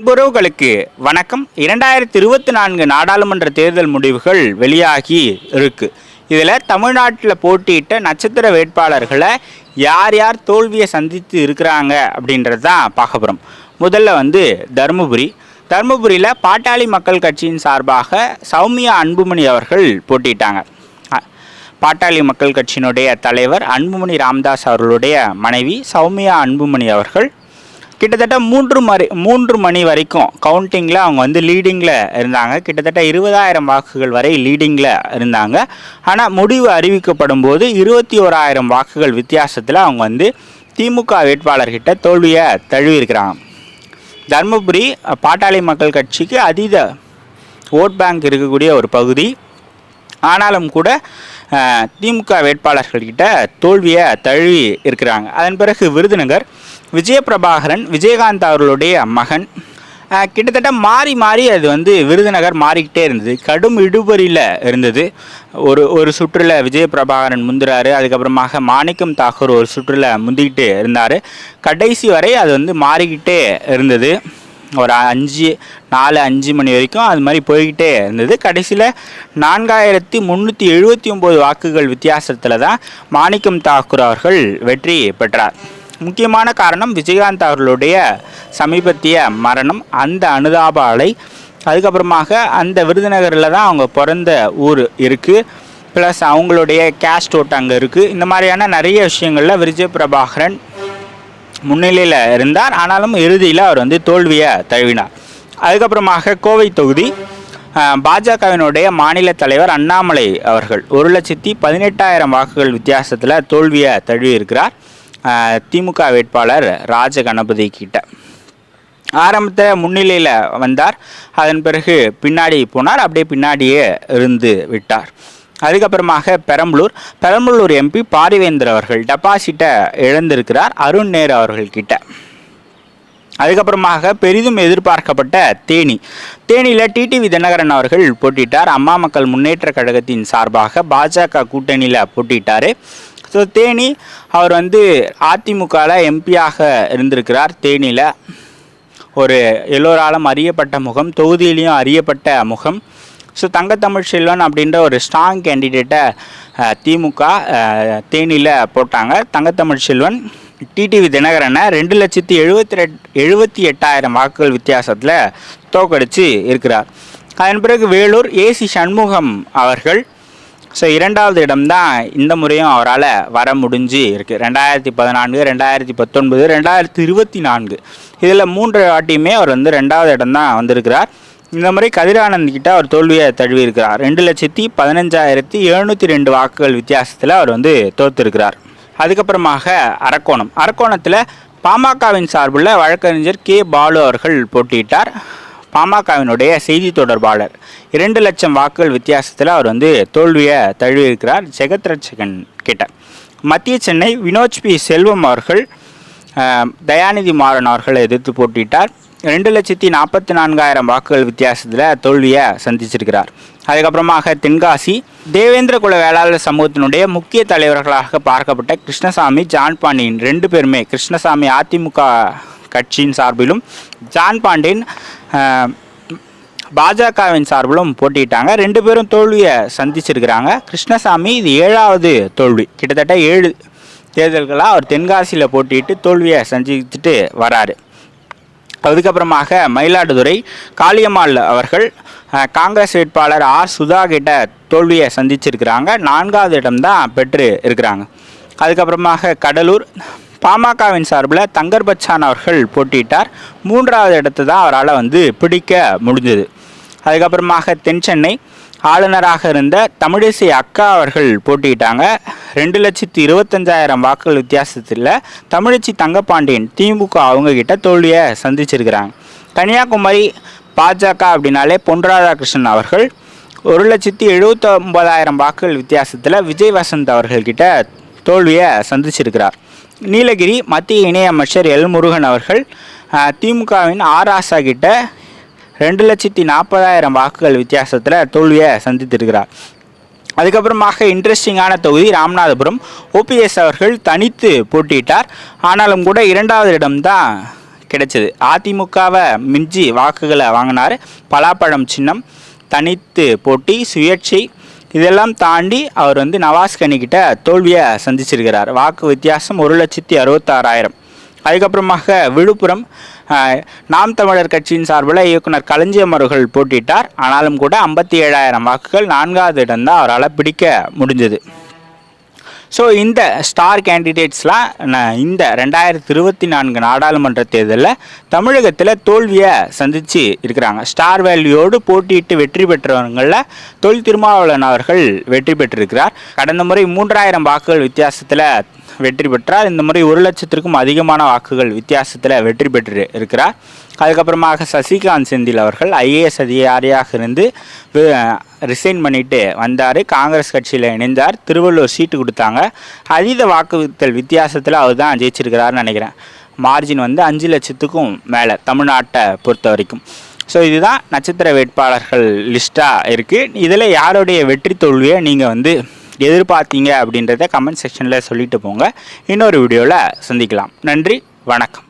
அன்புறவுகளுக்கு வணக்கம். இரண்டாயிரத்தி இருபத்தி நான்கு நாடாளுமன்ற தேர்தல் முடிவுகள் வெளியாகி இருக்கு. இதில் தமிழ்நாட்டில் போட்டியிட்ட நட்சத்திர வேட்பாளர்களை யார் யார் தோல்வியை சந்தித்து இருக்கிறாங்க அப்படின்றது தான் பார்க்க போகிறோம் முதல்ல வந்து தருமபுரி. தருமபுரியில் பாட்டாளி மக்கள் கட்சியின் சார்பாக சௌமியா அன்புமணி அவர்கள் போட்டியிட்டாங்க. பாட்டாளி மக்கள் கட்சியினுடைய தலைவர் அன்புமணி ராமதாஸ் அவர்களுடைய மனைவி சௌமியா அன்புமணி அவர்கள் கிட்டத்தட்ட மூன்று மணி மூன்று மணி வரைக்கும் கவுண்டிங்கில் அவங்க வந்து லீடிங்கில் இருந்தாங்க. கிட்டத்தட்ட இருபதாயிரம் வாக்குகள் வரை லீடிங்கில் இருந்தாங்க. ஆனால் முடிவு அறிவிக்கப்படும் போது இருபத்தி ஓராயிரம் வாக்குகள் வித்தியாசத்தில் அவங்க வந்து திமுக வேட்பாளர்கிட்ட தோல்வியை தழுவியிருக்கிறாங்க. தருமபுரி பாட்டாளி மக்கள் கட்சிக்கு அதீத ஓட் பேங்க் இருக்கக்கூடிய ஒரு பகுதி. ஆனாலும் கூட திமுக வேட்பாளர்கள்கிட்ட தோல்வியை தழுவி இருக்கிறாங்க. அதன் பிறகு விருதுநகர் விஜயபிரபாகரன் விஜயகாந்த் அவர்களுடைய மகன். கிட்டத்தட்ட மாறி மாறி அது வந்து விருதுநகர் மாறிக்கிட்டே இருந்தது. கடும் இடுபறியில் இருந்தது. ஒரு ஒரு சுற்றில் விஜயபிரபாகரன் முந்துறாரு. அதுக்கப்புறமாக மாணிக்கம் தாக்கூர் ஒரு சுற்றில் முந்திக்கிட்டு இருந்தார். கடைசி வரை அது வந்து மாறிக்கிட்டே இருந்தது. ஒரு அஞ்சு நாலு அஞ்சு மணி வரைக்கும் அது மாதிரி போய்கிட்டே இருந்தது. கடைசியில் நான்காயிரத்தி முந்நூற்றி எழுபத்தி ஒம்பது வாக்குகள் வித்தியாசத்தில் தான் மாணிக்கம் தாக்கூர் அவர்கள் வெற்றி பெற்றார். முக்கியமான காரணம் விஜயகாந்த் அவர்களுடைய சமீபத்திய மரணம் அந்த அனுதாப அலை அதுக்கப்புறமாக அந்த விருதுநகரில் தான் அவங்க பிறந்த ஊர் இருக்குது ப்ளஸ் அவங்களுடைய கேஸ்ட் ஓட்டு அங்கே இருக்குது இந்த மாதிரியான நிறைய விஷயங்களில் விஜய பிரபாகரன் முன்னிலையில் இருந்தார். ஆனாலும் இறுதியில் அவர் வந்து தோல்வியை தழுவினார். அதுக்கப்புறமாக கோவை தொகுதி பாஜகவினுடைய மாநில தலைவர் அண்ணாமலை அவர்கள் ஒரு லட்சத்தி பதினெட்டாயிரம் வாக்குகள் வித்தியாசத்தில் தோல்வியை தழுவி இருக்கிறார். திமுக வேட்பாளர் ராஜ கணபதி கிட்ட. ஆரம்பத்தில் முன்னிலையில் வந்தார். அதன் பிறகு பின்னாடி போனார். அப்படியே பின்னாடியே இருந்து விட்டார். அதுக்கப்புறமாக பெரம்பலூர் பெரம்பலூர் எம்பி பாரிவேந்தர் அவர்கள் டெபாசிட்டை இழந்திருக்கிறார் அருண் நேரு அவர்கள்கிட்ட அதுக்கப்புறமாக பெரிதும் எதிர்பார்க்கப்பட்ட தேனி. தேனியில் டிடிவி தினகரன் அவர்கள் போட்டிட்டார். அம்மா மக்கள் முன்னேற்ற கழகத்தின் சார்பாக பாஜக கூட்டணியில் போட்டிட்டார். ஸோ தேனி அவர் வந்து அதிமுகவில் எம்பியாக இருந்திருக்கிறார். தேனியில் ஒரு எல்லோராலும் அறியப்பட்ட முகம் தொகுதியிலையும் அறியப்பட்ட முகம். ஸோ தங்கத்தமிழ் செல்வன் அப்படின்ற ஒரு ஸ்ட்ராங் கேண்டிடேட்டை திமுக தேனியில் போட்டாங்க. தங்கத்தமிழ் செல்வன் டிடிவி தினகரனை ரெண்டு லட்சத்தி எழுபத்தி ரெட் எழுபத்தி எட்டாயிரம் வாக்குகள் வித்தியாசத்தில் தோக்கடித்து இருக்கிறார். அதன் பிறகு வேலூர் ஏசி சண்முகம் அவர்கள் ஸோ இரண்டாவது இடம்தான் இந்த முறையும் அவரால் வர முடிஞ்சு இருக்குது ரெண்டாயிரத்தி பதினான்கு ரெண்டாயிரத்தி பத்தொன்பது ரெண்டாயிரத்தி இருபத்தி நான்கு. இதில் மூன்று வாட்டியுமே அவர் வந்து ரெண்டாவது இடம்தான் வந்திருக்கிறார். இந்த முறை கதிரானந்த் கிட்ட அவர் தோல்வியை தழுவியிருக்கிறார். ரெண்டு லட்சத்தி பதினஞ்சாயிரத்தி எழுநூற்றி ரெண்டு வாக்குகள் வித்தியாசத்தில் அவர் வந்து தோற்றிருக்கிறார் அதுக்கப்புறமாக அரக்கோணம். அரக்கோணத்தில் பாமகவின் சார்பில் வழக்கறிஞர் கே பாலு அவர்கள் போட்டியிட்டார். பாமகவினுடைய செய்தி தொடர்பாளர். இரண்டு லட்சம் வாக்குகள் வித்தியாசத்தில் அவர் வந்து தோல்வியை தழுவியிருக்கிறார் ஜெகத் ரட்சகன் கிட்ட. மத்திய சென்னை வினோஜ் பி. செல்வம் அவர்கள் தயாநிதி மாறன் அவர்களை எதிர்த்து போட்டியிட்டார். ரெண்டு லட்சத்தி நாற்பத்தி நான்காயிரம் வாக்குகள் வித்தியாசத்தில் தோல்வியை சந்திச்சிருக்கிறார். அதுக்கப்புறமாக தென்காசி தேவேந்திர குல வேளாளர் சமூகத்தினுடைய முக்கிய தலைவர்களாக பார்க்கப்பட்ட கிருஷ்ணசாமி ஜான்பாண்டியன் ரெண்டு பேருமே கிருஷ்ணசாமி அதிமுக கட்சியின் சார்பிலும் ஜான் பாண்டின் பாஜகவின் சார்பிலும் போட்டியிட்டாங்க. ரெண்டு பேரும் தோல்வியை சந்திச்சிருக்கிறாங்க. கிருஷ்ணசாமி இது ஏழாவது தோல்வி. கிட்டத்தட்ட ஏழு தேர்தல்களாக அவர் தென்காசியில் போட்டியிட்டு தோல்வியை சந்திச்சுட்டு வராரு. அதுக்கப்புறமாக மயிலாடுதுறை காளியம்மாள் அவர்கள் காங்கிரஸ் வேட்பாளர் ஆர் சுதா கிட்ட தோல்வியை சந்திச்சிருக்கிறாங்க. நான்காவது இடம்தான் பெற்று இருக்கிறாங்க. அதுக்கப்புறமாக கடலூர் பாமகவின் சார்பில் தங்கர் பச்சான் அவர்கள் போட்டியிட்டார். மூன்றாவது இடத்தை தான் அவரால் வந்து பிடிக்க முடிஞ்சது. அதுக்கப்புறமாக தென் சென்னை ஆளுநராக இருந்த தமிழிசை அக்கா அவர்கள் போட்டியிட்டாங்க. ரெண்டு லட்சத்தி இருபத்தஞ்சாயிரம் வாக்குகள் வித்தியாசத்தில் தமிழிச்சி தங்கப்பாண்டியன் திமுக அவங்கக்கிட்ட தோல்வியை சந்திச்சிருக்கிறாங்க. கன்னியாகுமரி பாஜக அப்படின்னாலே பொன் ராதாகிருஷ்ணன் அவர்கள் ஒரு லட்சத்தி எழுபத்தொம்பதாயிரம் வாக்குகள் வித்தியாசத்தில் விஜய் வசந்த் அவர்கள்கிட்ட தோல்வியை சந்திச்சிருக்கிறார். நீலகிரி மத்திய இணையமைச்சர் எல் முருகன் அவர்கள் திமுகவின் ஆர் ஆசா கிட்ட ரெண்டு லட்சத்தி நாற்பதாயிரம் வாக்குகள் வித்தியாசத்தில் தோல்வியை சந்தித்திருக்கிறார். அதுக்கப்புறமாக இன்ட்ரெஸ்டிங்கான தொகுதி ராமநாதபுரம். ஓபிஎஸ் அவர்கள் தனித்து போட்டியிட்டார். ஆனாலும் கூட இரண்டாவது இடம்தான் கிடைச்சது. அதிமுகவை மிஞ்சி வாக்குகளை வாங்கினார். பலாப்பழம் சின்னம் தனித்து போட்டி சுயேட்சை இதெல்லாம் தாண்டி அவர் வந்து நவாஸ் கனிக்கிட்ட தோல்வியை சந்திச்சிருக்கிறார். வாக்கு வித்தியாசம் ஒரு லட்சத்தி அறுபத்தாறாயிரம். அதுக்கப்புறமாக விழுப்புரம் நாம் தமிழர் கட்சியின் சார்பில் இயக்குனர் களஞ்சியம் அவர்கள் போட்டியிட்டார். ஆனாலும் கூட ஐம்பத்தி ஏழாயிரம் வாக்குகள் நான்காவது இடம்தான் அவரால் பிடிக்க முடிஞ்சது. ஸோ இந்த ஸ்டார் கேண்டிடேட்ஸ்லாம் நான் இந்த ரெண்டாயிரத்தி இருபத்தி நான்கு நாடாளுமன்ற தேர்தலில் தமிழகத்தில் தோல்வியை சந்தித்து இருக்கிறாங்க. ஸ்டார் வேல்யூயோடு போட்டியிட்டு வெற்றி பெற்றவங்களில் தொல் திருமாவளவன் அவர்கள் வெற்றி பெற்றிருக்கிறார். கடந்த முறை மூன்றாயிரம் வாக்குகள் வித்தியாசத்தில் வெற்றி பெற்றார். இந்த முறை ஒரு லட்சத்திற்கும் அதிகமான வாக்குகள் வித்தியாசத்தில் வெற்றி பெற்று இருக்கிறார். அதுக்கப்புறமாக சசிகாந்த் செந்தில் அவர்கள் ஐஏஎஸ் அதிகாரியாக இருந்து ரிசைன் பண்ணிட்டு வந்தார். காங்கிரஸ் கட்சியில் இணைந்தார். திருவள்ளூர் சீட்டு கொடுத்தாங்க. அதீத வாக்குத்தல் வித்தியாசத்தில் அவர் தான் ஜெயிச்சிருக்கிறாருன்னு நினைக்கிறேன். மார்ஜின் வந்து அஞ்சு லட்சத்துக்கும் மேலே தமிழ்நாட்டை பொறுத்த வரைக்கும். ஸோ இதுதான் நட்சத்திர வேட்பாளர்கள் லிஸ்ட்டாக இருக்குது இதில் யாருடைய வெற்றி தோல்வியை நீங்கள் வந்து எதிர்பார்த்தீங்க அப்படின்றத கமெண்ட் செக்ஷனில் சொல்லிட்டு போங்க. இன்னொரு வீடியோவில் சந்திக்கலாம். நன்றி வணக்கம்.